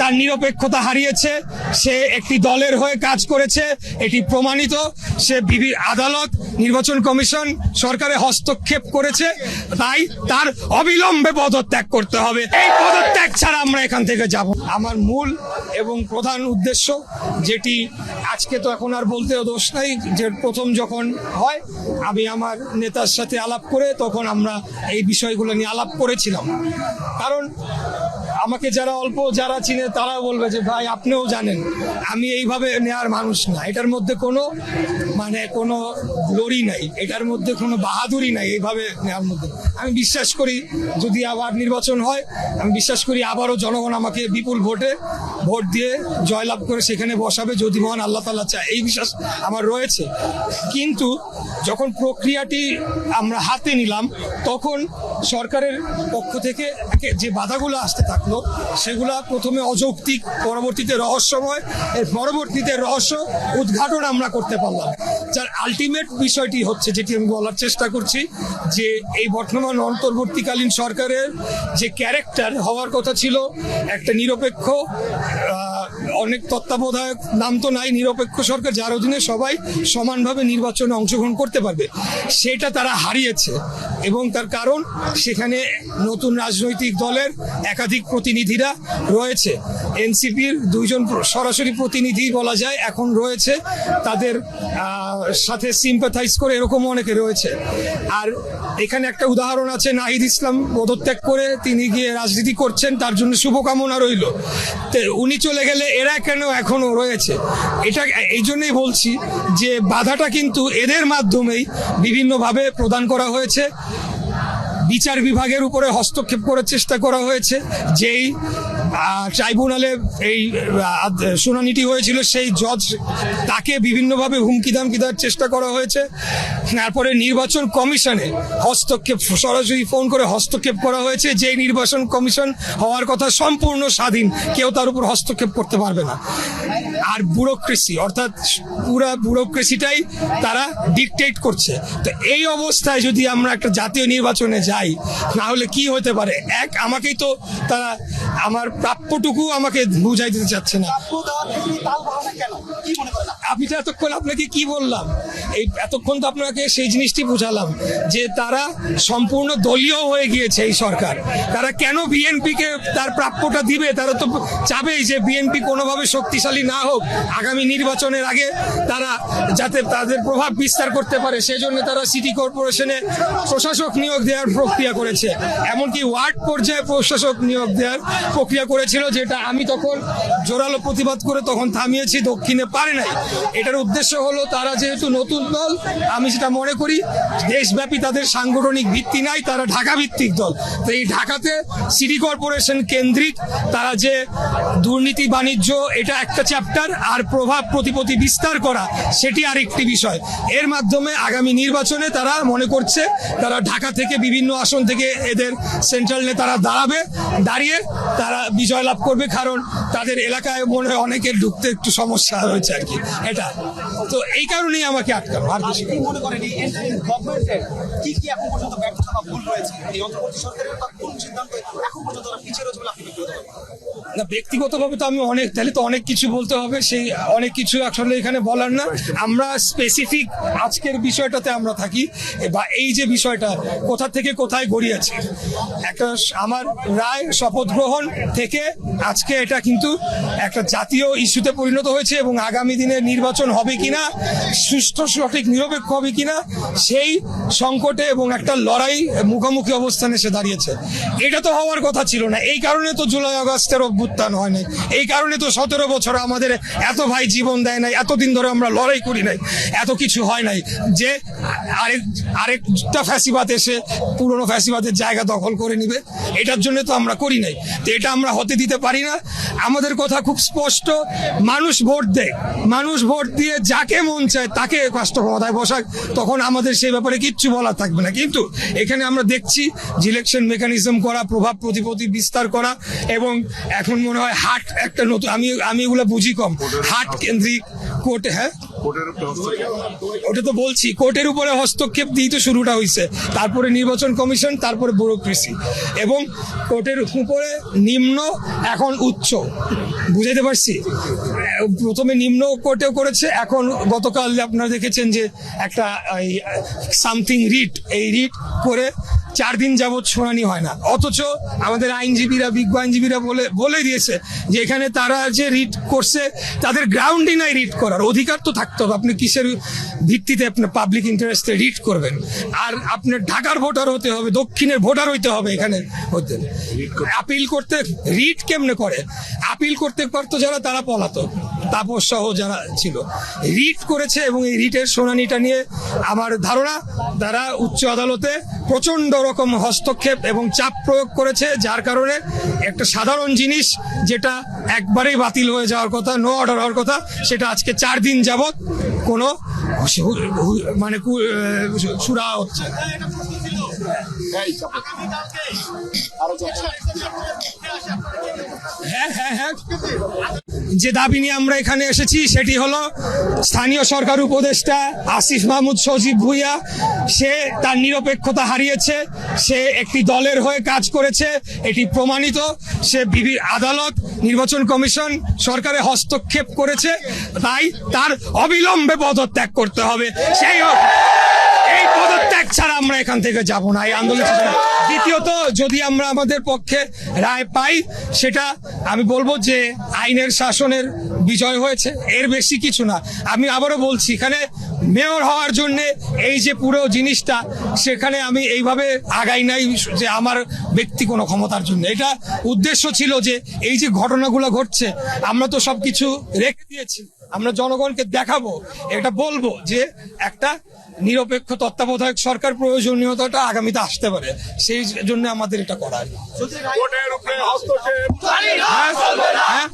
তার নিরপেক্ষতা হারিয়েছে। সে একটি দলের হয়ে কাজ করেছে। এটি প্রমাণিত। সে বিভি আদালত, নির্বাচন কমিশন, সরকারে হস্তক্ষেপ করেছে। তাই তার অবিলম্বে পদত্যাগ করতে হবে। এই পদত্যাগ ছাড়া আমরা এখান থেকে যাব। আমার মূল এবং প্রধান উদ্দেশ্য, যেটি আজকে তো এখন আর বলতে দোষ নাই, যে প্রথম যখন হয়, আমি আমার নেতার সাথে আলাপ করে তখন আমরা এই বিষয়গুলো নিয়ে আলাপ করেছিলাম। কারণ আমাকে যারা অল্প যারা চিনে তারা বলবে যে, ভাই, আপনিও জানেন। আমি এইভাবে নেওয়ার মানুষ না। এটার মধ্যে কোনো মানে কোনো গ্লোরি নাই। এটার মধ্যে কোনো বাহাদুরি নাই এইভাবে নেওয়ার মধ্যে। আমি বিশ্বাস করি, যদি আবার নির্বাচন হয়, আমি বিশ্বাস করি আবারও জনগণ আমাকে বিপুল ভোটে ভোট দিয়ে জয়লাভ করে সেখানে বসাবে, যদি মহান আল্লাহ তাল্লাহ চায়। এই বিশ্বাস আমার রয়েছে। কিন্তু যখন প্রক্রিয়াটি আমরা হাতে নিলাম, তখন সরকারের পক্ষ থেকে যে বাধাগুলো আসতে থাকল সেগুলা প্রথমে অযৌক্তিক, পরবর্তীতে রহস্যময়, এর পরবর্তীতে রহস্য উদ্ঘাটন আমরা করতে পারলাম। যার আলটিমেট বিষয়টি হচ্ছে যেটি আমি বলার চেষ্টা করছি, যে এই বর্তমান অন্তর্বর্তীকালীন সরকারের যে ক্যারেক্টার হওয়ার কথা ছিল, একটা নিরপেক্ষ অনেক তত্ত্বাবধায়ক, নাম তো নাই, নিরপেক্ষ সরকার, যার অধীনে সবাই সমানভাবে নির্বাচনে অংশগ্রহণ করতে পারবে। সেটা তারা হারিয়েছে এবং তার কারণ সেখানে নতুন রাজনৈতিক দলের একাধিক প্রতিনিধিরা রয়েছে। এনসিপির দুইজন সরাসরি প্রতিনিধি বলা যায়, এখন রয়েছে। তাদের সাথে সিম্পাথাইজ করে এরকম অনেকে রয়েছে। আর এখানে একটা উদাহরণ আছে, নাহিদ ইসলাম পদত্যাগ করে তিনি গিয়ে রাজনীতি করছেন, তার জন্য শুভকামনা রইল। তো উনি চলে গেলে এরা কেন এখনও রয়েছে? এটা এই জন্যই বলছি যে, বাধাটা কিন্তু এদের মাধ্যমেই বিভিন্নভাবে প্রদান করা হয়েছে। বিচার বিভাগের উপরে হস্তক্ষেপ করার চেষ্টা করা হয়েছে। যেই ট্রাইব্যুনালে এই শুনানিটি হয়েছিল, সেই জজ তাকে বিভিন্নভাবে হুমকি দামকি দেওয়ার চেষ্টা করা হয়েছে। তারপরে নির্বাচন কমিশনে হস্তক্ষেপ, সরাসরি ফোন করে হস্তক্ষেপ করা হয়েছে। যে নির্বাচন কমিশন হওয়ার কথা সম্পূর্ণ স্বাধীন, কেউ তার উপর হস্তক্ষেপ করতে পারবে না। আর ব্যুরোক্রেসি অর্থাৎ পুরা ব্যুরোক্রেসিটাই তারা ডিকটেট করছে। তো এই অবস্থায় যদি আমরা একটা জাতীয় নির্বাচনে যাই না হলে কি হতে পারে? এক, আমাকেই তো তারা আমার প্রাপ্যটুকু আমাকে বুঝাই দিতে চাচ্ছে না। আমি তো এতক্ষণ আপনাকে কি বললাম? এই এতক্ষণ তো আপনাকে সেই জিনিসটি বুঝালাম যে তারা সম্পূর্ণ দলীয় হয়ে গিয়েছে এই সরকার। তারা কেন বিএনপিকে তার প্রাপ্যটা দিবে? তারা তো চাবেই যে বিএনপি কোনোভাবে শক্তিশালী না হোক, আগামী নির্বাচনের আগে তারা যাতে তাদের প্রভাব বিস্তার করতে পারে, সেজন্য তারা সিটি কর্পোরেশনে প্রশাসক নিয়োগ দেওয়ার প্রক্রিয়া করেছে। এমনকি ওয়ার্ড পর্যায়ে প্রশাসক নিয়োগ দেওয়ার প্রক্রিয়া করেছিল, যেটা আমি তখন জোরালো প্রতিবাদ করে তখন থামিয়েছি, দক্ষিণে পারে নাই। এটার উদ্দেশ্য হলো, তারা যেহেতু নতুন দল, আমি যেটা মনে করি, দেশব্যাপী তাদের সাংগঠনিক ভিত্তি নাই, তারা ঢাকা ভিত্তিক দল। তো এই ঢাকাতে সিটি কর্পোরেশন কেন্দ্রিক তারা যে দুর্নীতি বাণিজ্য, এটা একটা চ্যাপ্টার আর প্রভাব প্রতিপতি বিস্তার করা সেটি আরেকটি বিষয়। এর মাধ্যমে আগামী নির্বাচনে তারা মনে করছে তারা ঢাকা থেকে বিভিন্ন আসন থেকে এদের সেন্ট্রাল নেতারা দাঁড়াবে দাঁড়িয়ে তারা বিজয় লাভ করবে কারণ তাদের এলাকায় মনে হয় অনেকের ঢুকতে একটু সমস্যা হয়েছে আর কি এটা। তো এই কারণেই আমাকে আটকানো আর কিছু মনে করেন এই এন্টারিং গভর্নমেন্টের কি কি এখন পর্যন্ত ব্যর্থতা বা ভুল রয়েছে? এই অন্তর্বর্তী সরকারের কোন সিদ্ধান্ত এখন পর্যন্ত তারা পিছিয়ে রয়েছে বলে আপনি মনে? না, ব্যক্তিগতভাবে তো আমি অনেক, তাহলে তো অনেক কিছু বলতে হবে, সেই অনেক কিছু আসলে এখানে বলার না। আমরা স্পেসিফিক আজকের বিষয়টাতে আমরা থাকি, বা এই যে বিষয়টা, কোথা থেকে কোথায় গড়িয়েছে। একটা আমার রায় শপথ গ্রহণ থেকে আজকে এটা কিন্তু একটা জাতীয় ইস্যুতে পরিণত হয়েছে, এবং আগামী দিনে নির্বাচন হবে কিনা, সুষ্ঠু, সঠিক, নিরপেক্ষ হবে কিনা, সেই সংকটে এবং একটা লড়াই মুখোমুখি অবস্থানে এসে দাঁড়িয়েছে। এটা তো হওয়ার কথা ছিল না, এই কারণে তো জুলাই, আগস্টের অভ্যুত্থান হয় নাই। এই কারণে তো সতেরো বছর আমাদের এত ভাই জীবন দেয় নাই, এতদিন ধরে আমরা লড়াই করি নাই, এত কিছু হয় নাই। যে আরেক, আরেকটা ফ্যাসিবাদ এসে পুরনো ফ্যাসিবাদের জায়গা দখল করে নিবে, এটার জন্য তো আমরা করি নাই। তো এটা আমরা হতে দিতে পারি না। আমাদের কথা খুব স্পষ্ট, মানুষ ভোট দেয়। মানুষ ভোট দিয়ে যাকে মন চায় তাকে কষ্ট ক্ষমতায় বসাক, তখন আমাদের সেই ব্যাপারে কিচ্ছু বলার থাকবে না। কিন্তু এখানে আমরা দেখছি ইলেকশন মেকানিজম করা, প্রভাব প্রতিপত্তি বিস্তার করা, এবং এখন মনে হয় হাট একটা নতুন আমি আমি এগুলো বুঝি কম। হাট কেন্দ্রিক কোর্ট হ্যাঁ? ওটা তো বলছি কোর্টের উপরে হস্তক্ষেপ দিয়ে তো শুরুটা হয়েছে তারপরে নির্বাচন কমিশন তারপরে ব্যুরোক্রেসি। এবং কোর্টের উপরে নিম্ন এখন উচ্চ। বুঝাইতে পারছি? প্রথমে নিম্ন কোর্টেও করেছে এখন গতকাল আপনারা দেখেছেন যে একটা সামথিং রিট এই রিট করে চার দিন যাবৎ শুনানি হয় না। অথচ আমাদের আইনজীবীরা বিজ্ঞ আইনজীবীরা বলে বলে দিয়েছে যে এখানে তারা যে রিট করছে তাদের গ্রাউন্ডই নাই রিট করার অধিকার তো থাকতে হবে। আপনি কিসের ভিত্তিতে আপনার পাবলিক ইন্টারেস্টে রিট করবেন? আর আপনার ঢাকার ভোটার হতে হবে দক্ষিণের ভোটার হইতে হবে এখানে। হতে আপিল করতে। রিট কেমনে করে? আপিল করতে পারতো যারা তারা পলাতক। তাপস সহ যারা ছিল রিট করেছে এবং এই রিটের শুনানিটা নিয়ে আমার ধারণা, তারা উচ্চ আদালতে প্রচণ্ড রকম হস্তক্ষেপ এবং চাপ প্রয়োগ করেছে, যার কারণে একটা সাধারণ জিনিস যেটা একবারেই বাতিল হয়ে যাওয়ার কথা নো অর্ডার হওয়ার কথা, সেটা আজকে চার দিন যাবৎ কোনো মানে সুরা হচ্ছে। হ্যাঁ হ্যাঁ হ্যাঁ যে দাবি নিয়ে আমরা এখানে এসেছি সেটি হলো স্থানীয় সরকার উপদেষ্টা আসিফ মাহমুদ সজীব ভুইয়া, সে তার নিরপেক্ষতা হারিয়েছে, সে একটি দলের হয়ে কাজ করেছে, এটি প্রমাণিত, সে বিভি আদালত, নির্বাচন কমিশন সরকারে হস্তক্ষেপ করেছে, তাই তার অবিলম্বে পদত্যাগ করতে হবে। সেই এই পদত্যাগ ছাড়া আমরা এখান থেকে যাব না, এই আন্দোলন দ্বিতীয়ত, যদি আমরা আমাদের পক্ষে রায় পাই, সেটা আমি বলব যে আইনের শাসনের বিজয় হয়েছে, এর বেশি কিছু না। আমি আবারও বলছি, এখানে মেয়র হওয়ার জন্য এই যে পুরো জিনিসটা, সেখানে আমি এইভাবে আগাই নাই যে আমার ব্যক্তি কোনো ক্ষমতার জন্য। এটা উদ্দেশ্য ছিল যে এই যে ঘটনাগুলো ঘটছে, আমরা তো সব কিছু রেখে দিয়েছি। আমরা জনগণকে দেখাবো এটা বলব যে একটা নিরপেক্ষ তত্ত্বাবধায়ক সরকার প্রয়োজনীয়তাটা আগামীতে আসতে পারে। সেই জন্য আমাদের এটা করা হ্যাঁ?